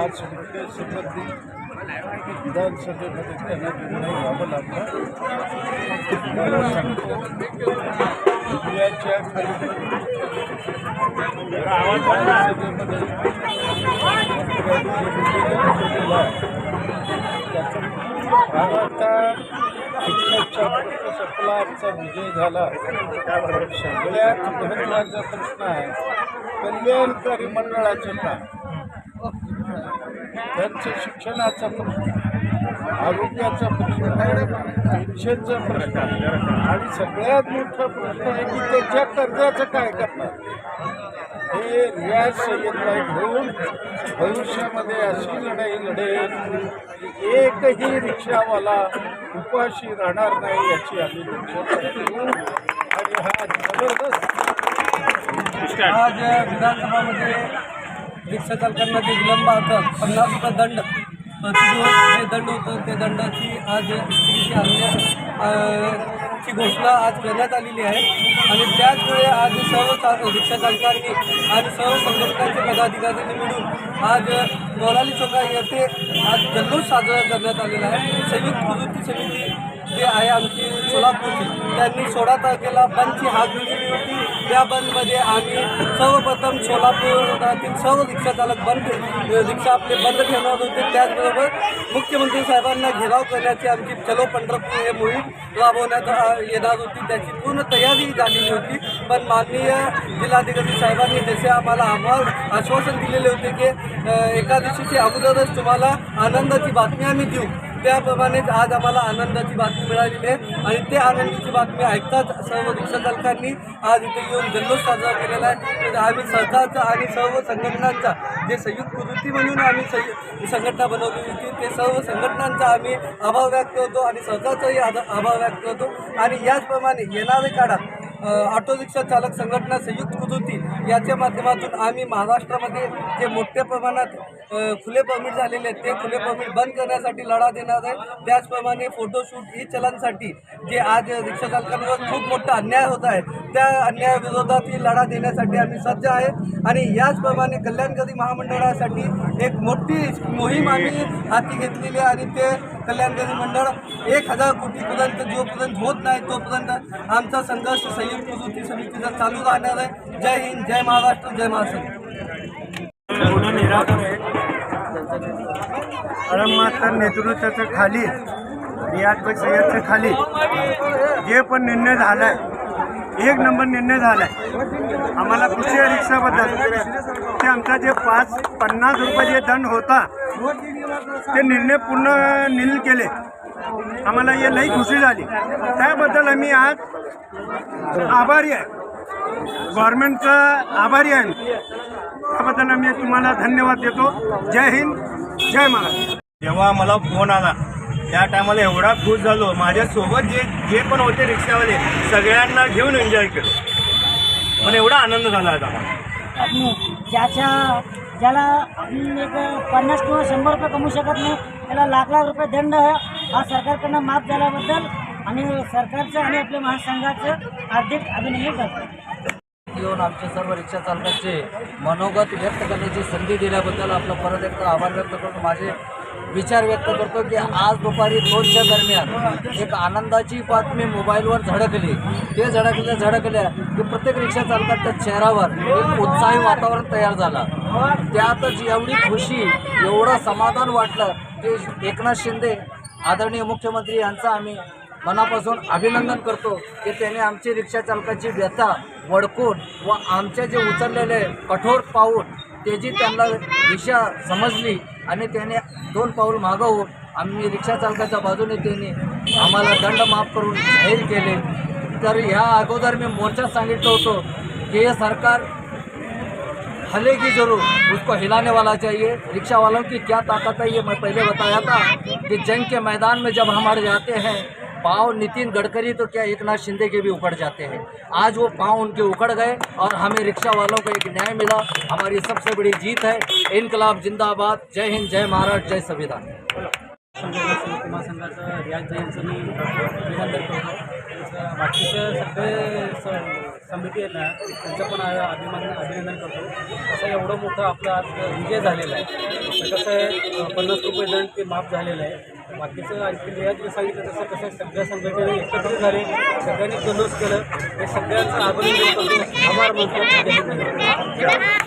आज मुख्यसंबंधी विधानसभेमध्ये त्यांना निर्णय घ्यावा लागला. मला सांगितलं मीडियाच्या आता शिक्षणाचा प्रश्न संपला आमचा विजय झाला. सगळ्यात महत्त्वाचा प्रश्न आहे कल्याणकारी मंडळाचं काम. त्यांचं शिक्षणाचा प्रश्न आरोग्याचा प्रश्न पेन्शनचा प्रश्न आणि सगळ्यात मोठा प्रश्न आहे की त्यांच्या कर्जाचं काय करणार? हे रियाज सय्यदला घेऊन भविष्यामध्ये अशी लढाई लढेल. की एकही रिक्षावाला उपाशी राहणार नाही याची आम्ही घेऊ आणि हा जबरदस्त आज विधानसभामध्ये रिक्षा चालकांना जे विलंब होतं पन्नास रुपये दंड. प्रतिदिवस जे दंड होतं ते दंडाची आज ची घोषणा आज करण्यात आलेली आहे. आणि त्याचवेळी आज सर्व चा रिक्षा चालकांनी आज सर्व संघटनांचे पदाधिकाऱ्यांनी मिळून आज मोलाली चौका येथे आज जल्लोष साजरा करण्यात आलेला आहे. संयुक्त कृती समिती जे आहे आमची सोलापूरची त्यांनी सोळा तारखेला बंदची हात दिलेली होती. त्या बंदमध्ये आम्ही सर्वप्रथम सोलापुरातील सर्व रिक्षा चालक बंद रिक्षा आपले बंद ठेवणार होते. त्याचबरोबर मुख्यमंत्री साहेबांना घेराव करण्याची आमची चलो पंढरपूर हे मोहीम राबवण्यात येणार होती. त्याची पूर्ण तयारी झालेली होती. पण माननीय जिल्हाधिकारी साहेबांनी जसे आम्हाला आम्हाला आश्वासन दिलेले होते की एका दिवशीची अगोदरच तुम्हाला आनंदाची बातमी आम्ही देऊ. त्याप्रमाणेच आज आम्हाला आनंदाची बातमी मिळालेली आहे आणि ते आनंदाची बातमी ऐकताच सर्व रिक्षा चालकांनी आज इथे येऊन जल्लोष साजरा केलेला आहे. आम्ही सरकारचा आणि सर्व संघटनांचा जे संयुक्त कृती म्हणून आम्ही संयु संघटना बनवली होती ते सर्व संघटनांचा आम्ही आभार व्यक्त करतो आणि सरकारचाही आभार व्यक्त करतो आणि याचप्रमाणे येणारे काळात ऑटो रिक्षा चालक संघटना संयुक्त कृती याच्या माध्यमातून आम्ही महाराष्ट्रामध्ये जे मोठ्या प्रमाणात खुले परमिट झालेले आहेत ते खुले परमिट बंद करण्यासाठी लढा देणार आहे. त्याचप्रमाणे फोटोशूट ई चलनसाठी जे आज रिक्षा चालकांवर खूप मोठा अन्याय होत आहे त्या अन्यायाविरोधात ही लढा देण्यासाठी आम्ही सज्ज आहे आणि याचप्रमाणे कल्याणकारी महामंडळासाठी एक मोठी मोहीम आम्ही हाती घेतलेली आहे आणि ते कल्याणकारी मंडळ एक हजार कोटीपर्यंत जोपर्यंत होत नाही तोपर्यंत आमचा संघर्ष संयुक्त कृती समितीचा चालू राहणार आहे. जय हिंद जय महाराष्ट्र जय महाराष्ट्र. अळमास्तर नेतृत्वाच्या खाली रियाजभाई सय्यदच्या खाली जे पण निर्णय झाला आहे एक नंबर निर्णय झाला आहे आम्हाला कृषी रिक्षाबद्दल ते आमचा जे पाच पन्नास रुपये जे दंड होता ते निर्णय पूर्ण नील केले. आम्हाला हे लई खुशी झाली. त्याबद्दल आम्ही आज आभारी आहे. गव्हर्नमेंटचा आभारी आहे. त्याबद्दल आम्ही तुम्हाला धन्यवाद देतो. जय हिंद. जय महाराज जेव्हा मला फोन आला. त्या टायमाला एवढा खुश झालो. माझ्यासोबत जे जे पण होते रिक्षावाले सगळ्यांना घेऊन एन्जॉय केलो. पण एवढा आनंद झाला आणि ज्याच्या ज्याला आपण एक पन्नास किंवा शंभर रुपये कमवू शकत नाही त्याला लाख लाख रुपये दंड हा सरकारकडनं माफ झाल्याबद्दल आणि सरकारचं आणि आपल्या महासंघाचं हार्दिक अभिनंदन करतो. येऊन आमचे सर्व रिक्षा चालकांचे मनोगत व्यक्त करण्याची संधी दिल्याबद्दल आपलं परत एकदा आभार व्यक्त करतो. माझे विचार व्यक्त करतो की आज दुपारी दोनच्या दरम्यान एक आनंदाची बातमी मोबाईलवर झडकली. ते झडकल्या झडकल्या की प्रत्येक रिक्षा चालकाच्या चेहऱ्यावर एक उत्साही वातावरण तयार झालं. त्यातच एवढी खुशी एवढं समाधान वाटलं की एकनाथ शिंदे आदरणीय मुख्यमंत्री यांचं आम्ही मनापासून अभिनंदन करतो की त्याने आमची रिक्षा चालकाची व्यथा वडकून व आमचे जे उचललेले कठोर पाऊल त्याची त्यांना दिशा समजली आणि त्याने दोन पाऊल मागवून आम्ही रिक्षा चालकाच्या बाजूने त्यांनी आम्हाला दंड माफ करून जाहीर केले. तर ह्या अगोदर मी मोर्चात सांगितलं होतं की हे सरकार हलेगी जरूर उसको हिलाने वाला चाहिए रिक्शा वालों की क्या ताकत है ये मैं पहले बताया था कि जंग के मैदान में जब हम अड़ जाते हैं पाँव नितिन गडकरी तो क्या एक नाथ शिंदे के भी उखड़ जाते हैं? आज वो पाँव उनके उखड़ गए और हमें रिक्शा वालों को एक न्याय मिला। हमारी सबसे बड़ी जीत है। इनकलाब जिंदाबाद। जय हिंद, जय महाराष्ट्र, जय संविधान। समिती महासंघाचं रियाज अभिनंदन करतो बाकीचे सगळे समिती आहेत ना त्यांचं पण अभिमान अभिनंदन करतो असं एवढं मोठं आपलं आज विजय झालेला आहे कसं आहे पन्नास रुपये दंड ते माफ़ झालेलं आहे बाकीचं आणखी रियाज जे सांगितलं तसं कसं सगळ्या संघटनेने एकत्र झाले सगळ्यांनी जल्लोष केलं हे सगळ्यांचं आभार आभार मानतो.